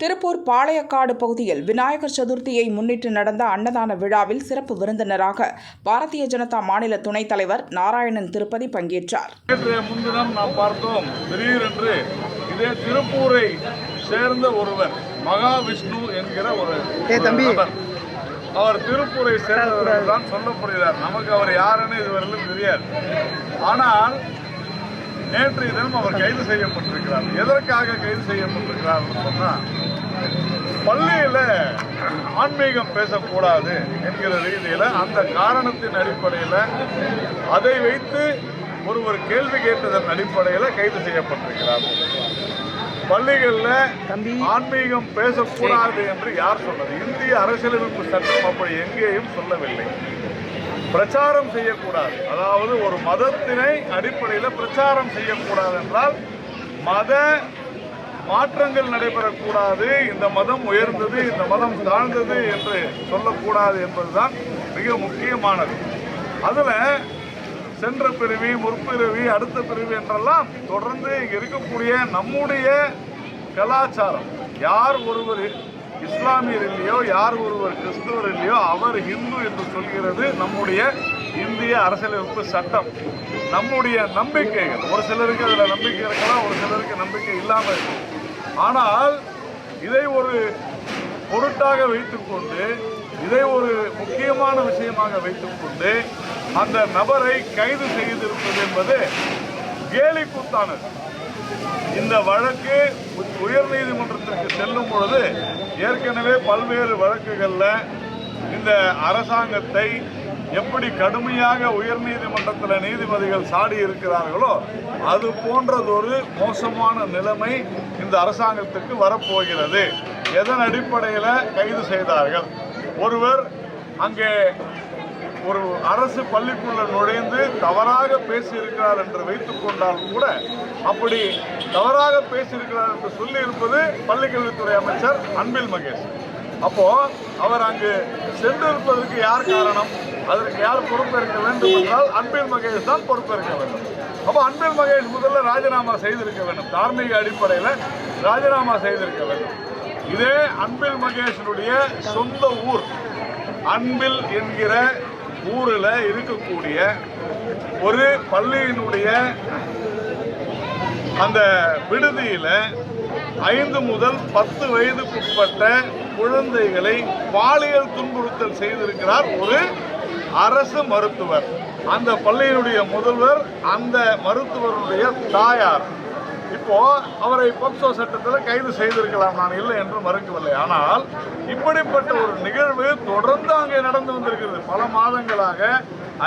திருப்பூர் பாளையக்காடு பகுதியில் விநாயகர் சதுர்த்தியை முன்னிட்டு நடந்த அன்னதான விழாவில் சிறப்பு விருந்தினராக பாரதிய ஜனதா மாநில துணைத் தலைவர் நாராயணன் திருப்பதி பங்கேற்றார். முன்தினம் நாம் பார்த்தோம் திடீரென்று இதே திருப்பூரை சேர்ந்த ஒருவர் மகாவிஷ்ணு என்கிற ஒரு தம்பி. அவர் திருப்பூரை சேர்ந்தவர் தான் சொல்லப்படுகிறார். நமக்கு அவர் யாருன்னு இதுவரையிலும் தெரியாது. ஆனால் நேற்றைய தினம் அவர் கைது செய்யப்பட்டிருக்கிறார். எதற்காக கைது செய்யப்பட்டிருக்கிறார் சொன்னால் பள்ளியில் ஆன்மீகம் பேசக்கூடாது என்கிற ரீதியில் அந்த காரணத்தின் அடிப்படையில் அதை வைத்து ஒருவர் கேள்வி கேட்டதன் அடிப்படையில் கைது செய்யப்பட்டிருக்கிறார். பள்ளிகளில் ஆன்மீகம் பேசக்கூடாது என்று யார் சொன்னது? இந்திய அரசியலமைப்பு சட்டம் அப்படி எங்கேயும் சொல்லவில்லை. பிரச்சாரம் செய்யக்கூடாது. அதாவது ஒரு மதத்தினை அடிப்படையில் பிரச்சாரம் செய்யக்கூடாது என்றால் மத மாற்றங்கள் நடைபெறக்கூடாது. இந்த மதம் உயர்ந்தது இந்த மதம் தாழ்ந்தது என்று சொல்லக்கூடாது என்பதுதான் மிக முக்கியமானது. அதில் சென்ற பிறவி முற்பிறவி அடுத்த பிறவி என்றெல்லாம் தொடர்ந்து இங்கே இருக்கக்கூடிய நம்முடைய கலாச்சாரம். யார் ஒருவர் இஸ்லாமியர் இல்லையோ யார் ஒருவர் கிறிஸ்துவர் இல்லையோ அவர் ஹிந்து என்று சொல்கிறது நம்முடைய இந்திய அரசியலமைப்பு சட்டம். நம்முடைய நம்பிக்கைகள். ஒரு சிலருக்கு அதில் நம்பிக்கை இருக்கலாம் ஒரு சிலருக்கு நம்பிக்கை இல்லாமல் இருக்கும். ஆனால் இதை ஒரு பொருட்டாக வைத்துக்கொண்டு இதை ஒரு முக்கியமான விஷயமாக வைத்துக்கொண்டு அந்த நபரை கைது செய்திருப்பது என்பது கேலி கூத்தானது இந்த வழக்கு உயர்நீதிமன்றத்திற்கு செல்லும் பொழுது ஏற்கனவே பல்வேறு வழக்குகளில் இந்த அரசாங்கத்தை எப்படி கடுமையாக உயர்நீதிமன்றத்தில் நீதிபதிகள் சாடி இருக்கிறார்களோ அது போன்றதொரு மோசமான நிலைமை இந்த அரசாங்கத்துக்கு வரப்போகிறது. எதன் அடிப்படையில் கைது செய்தார்கள்? ஒருவர் அங்கே ஒரு அரசு பள்ளிக்குள்ள நுழைந்து தவறாக பேசியிருக்கிறார் என்று வைத்துக் கொண்டால் கூட அப்படி தவறாக பேசியிருக்கிறார் என்று சொல்லி இருப்பது பள்ளிக்கல்வித்துறை அமைச்சர் அன்பில் மகேஷ். அப்போ அவர் அங்கு சென்றிருப்பதற்கு யார் காரணம்? அதற்கு யார் பொறுப்பேற்க வேண்டும் என்றால் அன்பில் மகேஷ் தான் பொறுப்பேற்க வேண்டும். அப்போ அன்பில் மகேஷ் முதல்ல ராஜினாமா செய்திருக்க வேண்டும். தார்மீக அடிப்படையில் ராஜினாமா செய்திருக்க வேண்டும். இதே அன்பில் மகேஷனுடைய சொந்த ஊர் அன்பில் என்கிற ஊரில் இருக்கக்கூடிய ஒரு பள்ளியினுடைய அந்த விடுதியில் ஐந்து முதல் பத்து வயதுக்குட்பட்ட குழந்தைகளை பாலியல் துன்புறுத்தல் செய்திருக்கிறார் ஒரு அரசு மருத்துவர். அந்த பள்ளியினுடைய முதல்வர் அந்த மருத்துவருடைய தாயார். இப்போ அவரை போக்சோ சட்டத்தில் கைது செய்திருக்கலாம் நான் இல்லை என்று மறுக்கவில்லை. ஆனால் இப்படிப்பட்ட ஒரு நிகழ்வு தொடர்ந்து அங்கே நடந்து வந்திருக்கிறது. பல மாதங்களாக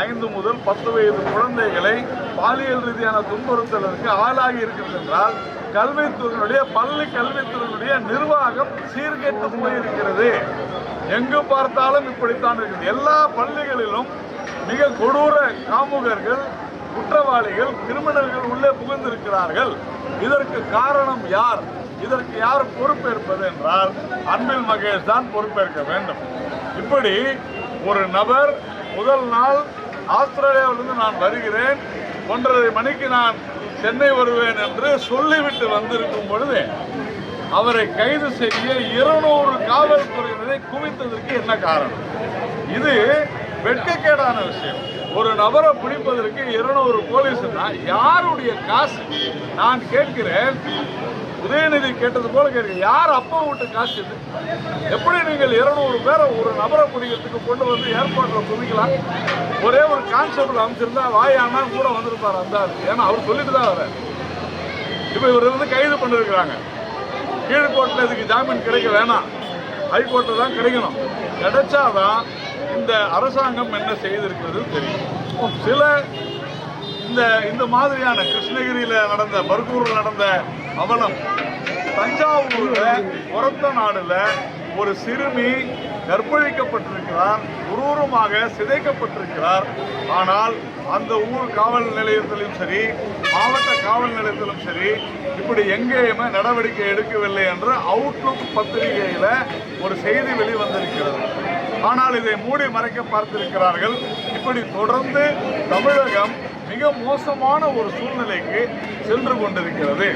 ஐந்து முதல் பத்து வயது குழந்தைகளை பாலியல் ரீதியான துன்புறுத்தலுக்கு ஆளாகி இருக்கிறது என்றால் கல்வித்துறையினுடைய பள்ளி கல்வித்துறையினுடைய நிர்வாகம் சீர்கெட்டு போயிருக்கிறது எங்கு பார்த்தாலும் இப்படித்தான் இருக்குது. எல்லா பள்ளிகளிலும் மிக கொடூர காமுகர்கள் குற்றவாளிகள் கிரிமினல்கள் உள்ளே புகுந்திருக்கிறார்கள். இதற்கு காரணம் யார்? இதற்கு யார் பொறுப்பேற்பது என்றால் அன்பில் மகேஷ் தான் பொறுப்பேற்க வேண்டும். இப்படி ஒரு நபர் முதல் நாள் ஆஸ்திரேலியாவிலிருந்து நான் வருகிறேன். ஒன்றரை மணிக்கு நான் சென்னை வருவேன் என்று சொல்லிவிட்டு வந்திருக்கும் பொழுது அவரை கைது செய்ய இருநூறு காவல்துறையினரை குவித்ததற்கு என்ன காரணம்? இது வெட்கக்கேடான விஷயம். ஒரு நபரை பிடிப்பதற்கு இருநூறு போலீஸ்னா யாருடைய காசு? நான் கேட்கிறேன். உதயநிதி கேட்டது போல கேட்கிறேன். யார் அப்பா விட்டு காசு இது? எப்படி நீங்கள் இருநூறு பேரை ஒரு நபரை பிடிக்கிறதுக்கு கொண்டு வந்து ஏற்பாட்டில் குவிக்கலாம்? ஒரே ஒரு கான்ஸ்டபிள் அமைச்சிருந்தா வாயானா கூட வந்திருப்பார் அந்த ஏன்னா அவர் சொல்லிட்டு தான் வர இப்போ இவர் வந்து கைது பண்ணிருக்கிறாங்க. கீழ்கோட்டில் இதுக்கு ஜாமீன் கிடைக்க வேணாம். ஹைகோர்ட்டில் தான் கிடைக்கணும். கிடைச்சாதான் இந்த அரசாங்கம் என்ன செய்திருக்கிறது தெரியும். சில இந்த இந்த மாதிரியான கிருஷ்ணகிரியில் நடந்த பர்கூரில் நடந்த அவலம் தஞ்சாவூரில் உரத்த நாடில் ஒரு சிறுமி கற்பழிக்கப்பட்டிருக்கிறார் குரூரமாக சிதைக்கப்பட்டிருக்கிறார். ஆனால் அந்த ஊர் காவல் நிலையத்திலும் சரி மாவட்ட காவல் நிலையத்திலும் சரி இப்படி எங்கேயுமே நடவடிக்கை எடுக்கவில்லை என்று அவுட்லுக் பத்திரிகையில் ஒரு செய்தி வெளிவந்திருக்கிறது. ஆனால் இதை மூடி மறைக்க பார்த்திருக்கிறார்கள். இப்படி தொடர்ந்து தமிழகம் மிக மோசமான ஒரு சூழ்நிலைக்கு சென்று கொண்டிருக்கிறது.